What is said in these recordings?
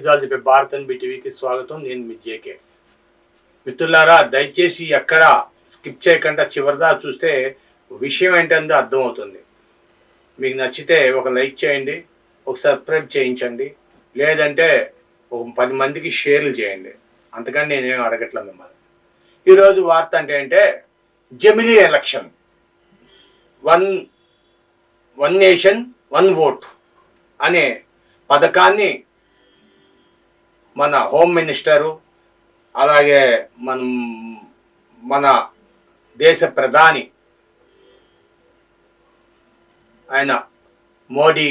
నిజాలు చెప్పే భారత్ అండ్ టీవీకి స్వాగతం. నేను మీ జేకే. మిత్రులారా దయచేసి ఎక్కడ స్కిప్ చేయకుండా చివరిదా చూస్తే విషయం ఏంటందో అర్థమవుతుంది. మీకు నచ్చితే ఒక లైక్ చేయండి ఒక సబ్స్క్రైబ్ చేయించండి లేదంటే ఒక పది మందికి షేర్లు చేయండి. అంతకని నేనేం అడగట్లే మిమ్మల్ని. ఈరోజు వార్త అంటే అంటే జమిలీ election. One one nation one vote అనే పథకాన్ని మన హోమ్ మినిస్టరు అలాగే మనం మన దేశ ప్రధాని ఆయన Modi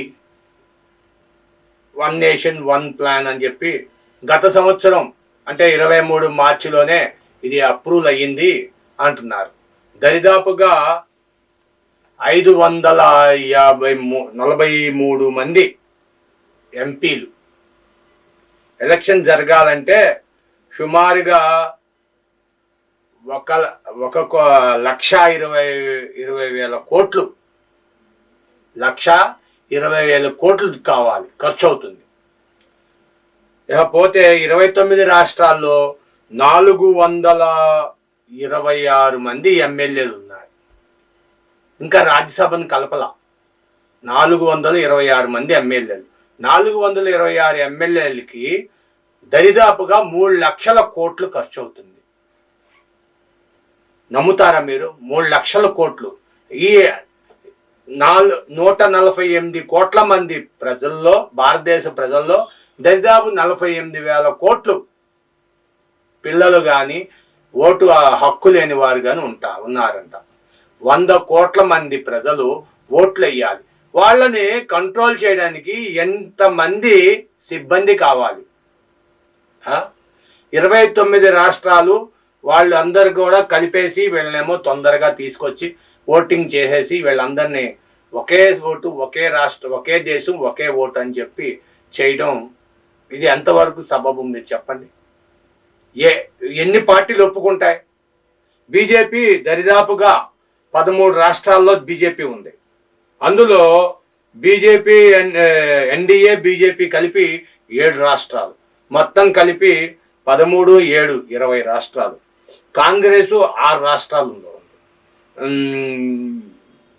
one nation one plan అని చెప్పి గత సంవత్సరం అంటే ఇరవై మూడు మార్చిలోనే ఇది అప్రూవ్ అయ్యింది అంటున్నారు. దరిదాపుగా ఐదు వందల యాభై మూ నలభై మూడు మంది ఎంపీలు ఎలక్షన్ జరగాలంటే సుమారుగా ఒక ఒక కో- లక్ష ఇరవై ఇరవై వేల కోట్లు లక్ష ఇరవై వేల కోట్లు కావాలి ఖర్చు అవుతుంది ఇకపోతే ఇరవై తొమ్మిది రాష్ట్రాల్లో నాలుగు వందల ఇరవై ఆరు మంది ఎమ్మెల్యేలు ఉన్నారు. ఇంకా రాజ్యసభను కలపల. నాలుగు వందల ఇరవై ఆరు మంది ఎమ్మెల్యేలు. నాలుగు వందల ఇరవై ఆరు ఎమ్మెల్యేలకి దరిదాపుగా మూడు లక్షల కోట్లు ఖర్చు అవుతుంది నమ్ముతారా మీరు? మూడు లక్షల కోట్లు. ఈ నాలుగు నూట నలభై ఎనిమిది కోట్ల మంది ప్రజల్లో భారతదేశ ప్రజల్లో దరిదాపు నలభై ఎనిమిది వేల కోట్లు పిల్లలు కానీ ఓటు హక్కు లేని వారు కానీ ఉంటా ఉన్నారంట. వంద కోట్ల మంది ప్రజలు ఓట్లు వేయాలి వాళ్ళని కంట్రోల్ చేయడానికి ఎంతమంది సిబ్బంది కావాలి? ఇరవై తొమ్మిది రాష్ట్రాలు వాళ్ళందరూ కూడా కలిపేసి వీళ్ళనేమో తొందరగా తీసుకొచ్చి ఓటింగ్ చేసేసి వీళ్ళందరినీ ఒకే ఓటు ఒకే రాష్ట్రం ఒకే దేశం ఒకే ఓటు అని చెప్పి చేయడం ఇది ఎంతవరకు సబబు మీరు చెప్పండి. ఏ ఎన్ని పార్టీలు ఒప్పుకుంటాయి? బీజేపీ దరిదాపుగా పదమూడు రాష్ట్రాల్లో బీజేపీ ఉంది. అందులో బీజేపీ ఎన్డీఏ బీజేపీ కలిపి ఏడు రాష్ట్రాలు. మొత్తం కలిపి పదమూడు ఏడు ఇరవై రాష్ట్రాలు. కాంగ్రెస్ ఆరు రాష్ట్రాలు ఉంది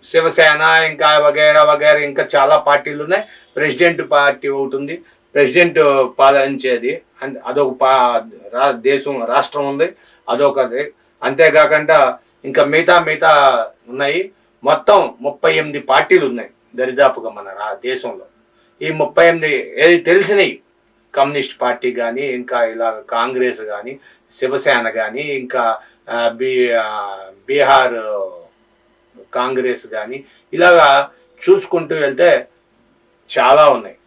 శివసేన ఇంకా వగైరా వగైరా ఇంకా చాలా పార్టీలు ఉన్నాయి ప్రెసిడెంట్ పార్టీ ఒకటి ఉంది. ప్రెసిడెంట్ పాలించేది అండ్ అదొక పా రా- దేశం రాష్ట్రం ఉంది. అదొకటి. అంతేకాకుండా ఇంకా మిగతా మిగతా ఉన్నాయి. మొత్తం ముప్పై ఎనిమిది పార్టీలు ఉన్నాయి దరిదాపుగా మన రా దేశంలో. ఈ ముప్పై ఎనిమిది ఏది తెలిసినవి? కమ్యూనిస్ట్ పార్టీ కానీ ఇంకా ఇలా కాంగ్రెస్ కానీ శివసేన కానీ ఇంకా బీ బీహార్ కాంగ్రెస్ కానీ ఇలాగా చూసుకుంటూ వెళ్తే చాలా ఉన్నాయి.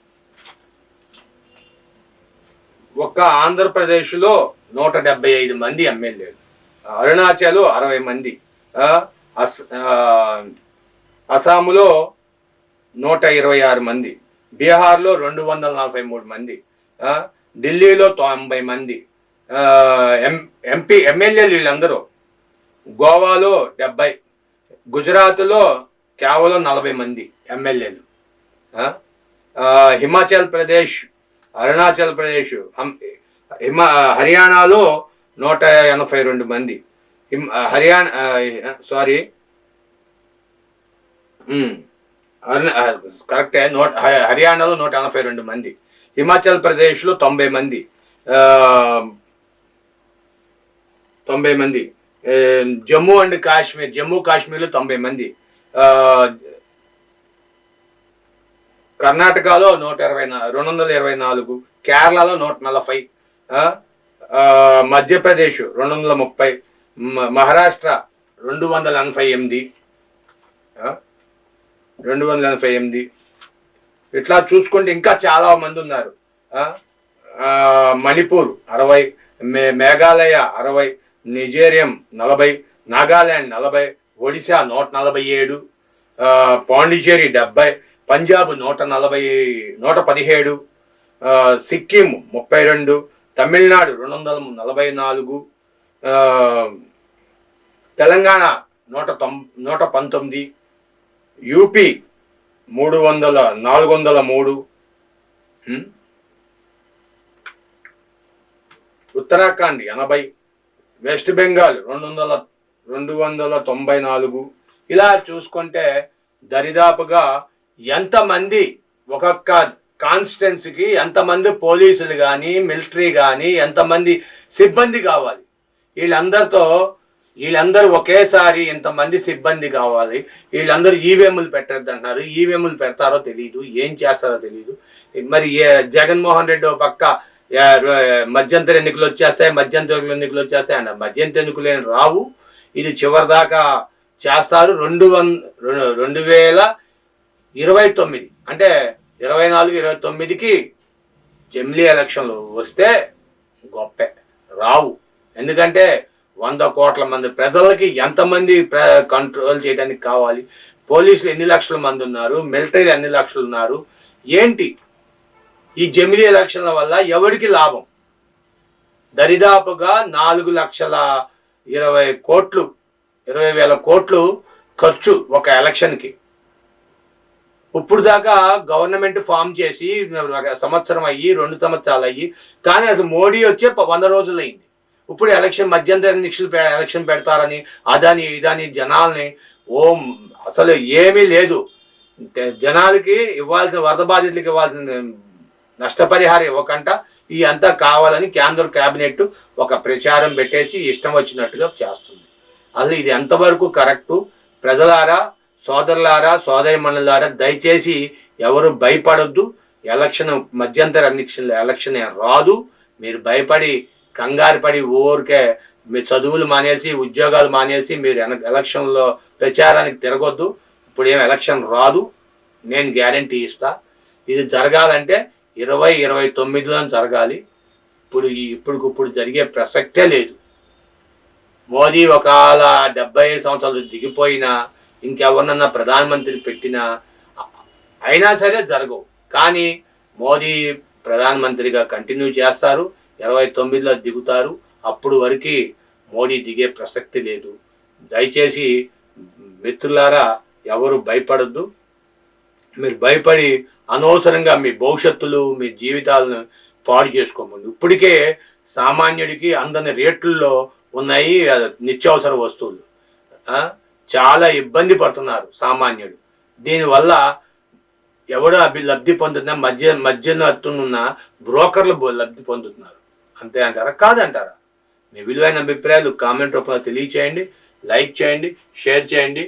ఒక్క ఆంధ్రప్రదేశ్లో నూట డెబ్బై ఐదు మంది ఎమ్మెల్యేలు అరుణాచల్ అరవై మంది అస్ అస్సాములో నూట ఇరవై ఆరు మంది బీహార్లో రెండు వందల నలభై మూడు మంది ఢిల్లీలో తొంభై మంది ఎం ఎంపీ ఎమ్మెల్యేలు వీళ్ళందరూ. గోవాలో డెబ్బై గుజరాత్లో కేవలం నలభై మంది ఎమ్మెల్యేలు హిమాచల్ ప్రదేశ్ అరుణాచల్ ప్రదేశ్ హం- హిమ హర్యానాలో నూట ఎనభై రెండు మంది హర్యానా సారీ కరెక్టే నూట హర్యానాలో నూట ఎనభై రెండు మంది. హిమాచల్ ప్రదేశ్లో తొంభై మంది. తొంభై మంది. జమ్మూ అండ్ కాశ్మీర్ జమ్మూ కాశ్మీర్లో తొంభై మంది. కర్ణాటకలో నూట ఇరవై నా రెండు వందల ఇరవై నాలుగు కేరళలో నూట నలభై మధ్యప్రదేశ్ రెండు వందల ముప్పై మహారాష్ట్ర రెండు వందల ఎనభై ఎనిమిది. రెండు వందల ఎనభై ఎనిమిది. ఇట్లా చూసుకుంటే ఇంకా చాలా మంది ఉన్నారు. మణిపూర్ అరవై మే మేఘాలయ అరవై నిజేరియం నలభై నాగాల్యాండ్ నలభై ఒడిశా నూట నలభై ఏడు పాండిచేరి డెబ్బై పంజాబ్ నూట నలభై నూట పదిహేడు సిక్కిం ముప్పై రెండు తమిళనాడు రెండు వందల నలభై నాలుగు తెలంగాణ నూట తొం నూట పంతొమ్మిది యూపీ మూడు వందల నాలుగు వందల మూడు ఉత్తరాఖండ్ ఎనభై వెస్ట్ బెంగాల్ రెండు వందల రెండు వందల తొంభై నాలుగు. ఇలా చూసుకుంటే దరిదాపుగా ఎంతమంది ఒక్కొక్క కాన్స్టిట్యున్సీకి ఎంతమంది పోలీసులు కానీ మిలిటరీ కానీ ఎంతమంది సిబ్బంది కావాలి. వీళ్ళందరితో వీళ్ళందరూ ఒకేసారి ఇంతమంది సిబ్బంది కావాలి. వీళ్ళందరూ ఈవీఎంలు పెట్టద్దు అంటున్నారు ఈవీఎంలు పెడతారో తెలియదు ఏం చేస్తారో తెలియదు మరి ఏ- జగన్మోహన్ రెడ్డి ఓ పక్క మధ్యంతర ఎన్నికలు వచ్చేస్తాయి మధ్యంతర ఎన్నికలు వచ్చేస్తాయి అన్న మధ్యంతర ఎన్నికలు ఏం రావు. ఇది చివరి దాకా చేస్తారు. రెండు వన్ రెండు- రెండు వేల ఇరవై తొమ్మిది. అంటే ఇరవై నాలుగు ఇరవై తొమ్మిదికి జమ్లీ ఎలక్షన్లు వస్తే గొప్పే. రావు. ఎందుకంటే వంద కోట్ల మంది ప్రజలకి ఎంతమంది ప్ర కంట్రోల్ చేయడానికి కావాలి? పోలీసులు ఎన్ని లక్షల మంది ఉన్నారు? మిలిటరీలు ఎన్ని లక్షలు ఉన్నారు? ఏంటి? ఈ జమిలీ ఎలక్షన్ల వల్ల ఎవరికి లాభం? దరిదాపుగా నాలుగు లక్షల ఇరవై కోట్లు ఇరవై వేల కోట్లు ఖర్చు ఒక ఎలక్షన్కి. ఇప్పుడు దాకా గవర్నమెంట్ ఫామ్ చేసి సంవత్సరం అయ్యి రెండు సంవత్సరాలు అయ్యి కానీ అసలు మోడీ వచ్చే వంద రోజులు అయింది ఇప్పుడు ఎలక్షన్ మధ్యంతర ఎన్నికలు ఎలక్షన్ పెడతారని అదని ఇదని జనాల్ని ఓ అసలు ఏమీ లేదు. జనాలకి ఇవ్వాల్సిన వరద బాధితులకి ఇవ్వాల్సిన నష్టపరిహారం ఇవ్వకుండా ఈ అంతా కావాలని కేంద్ర కేబినెట్ ఒక ప్రచారం పెట్టేసి ఇష్టం వచ్చినట్టుగా చేస్తుంది. అసలు ఇది ఎంతవరకు కరెక్టు? ప్రజలారా సోదరులారా సోదరిమణులారా దయచేసి ఎవరు భయపడొద్దు. ఎలక్షన్ మధ్యంతర ఎలక్షన్ ఎలక్షన్ రాదు. మీరు భయపడి కంగారు పడి ఊరికే మీ చదువులు మానేసి ఉద్యోగాలు మానేసి మీరు ఎన- ఎలక్షన్లో ప్రచారానికి తిరగొద్దు. ఇప్పుడు ఏం ఎలక్షన్ రాదు. నేను గ్యారంటీ ఇస్తా. ఇది జరగాలంటే ఇరవై ఇరవై తొమ్మిదిలో జరగాలి. ఇప్పుడు ఈ ఇప్పుడు ఇప్పుడు జరిగే ప్రసక్తే లేదు. మోదీ ఒకవేళ డెబ్బై ఐదు సంవత్సరాలు దిగిపోయినా ఇంకెవరినన్నా ప్రధానమంత్రి పెట్టినా అయినా సరే జరగవు. కానీ మోదీ ప్రధానమంత్రిగా కంటిన్యూ చేస్తారు. ఇరవై తొమ్మిదిలో దిగుతారు. అప్పుడు వరకు మోడీ దిగే ప్రసక్తి లేదు. దయచేసి మిత్రులారా ఎవరు భయపడద్దు. మీరు భయపడి అనవసరంగా మీ భవిష్యత్తులు మీ జీవితాలను పాడు చేసుకోమండి. ఇప్పటికే సామాన్యుడికి అందని రేట్లలో ఉన్నాయి నిత్యావసర వస్తువులు. చాలా ఇబ్బంది పడుతున్నారు సామాన్యుడు దీనివల్ల ఎవడో అభి లబ్ధి పొందుతున్నా మధ్య మధ్యనత్తున్న బ్రోకర్లు లబ్ధి పొందుతున్నారు. అంతే అంటారా? కాదంటారా? మీ విలువైన అభిప్రాయాలు కామెంట్ రూపంలో తెలియచేయండి లైక్ చేయండి షేర్ చేయండి.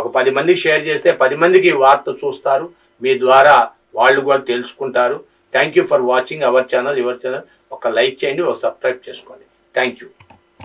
ఒక పది మందికి షేర్ చేస్తే పది మందికి వార్త చూస్తారు. మీ ద్వారా వాళ్ళు కూడా తెలుసుకుంటారు. Thank you for watching our channel your channel ఒక లైక్ చేయండి ఒక సబ్స్క్రైబ్ చేసుకోండి. Thank you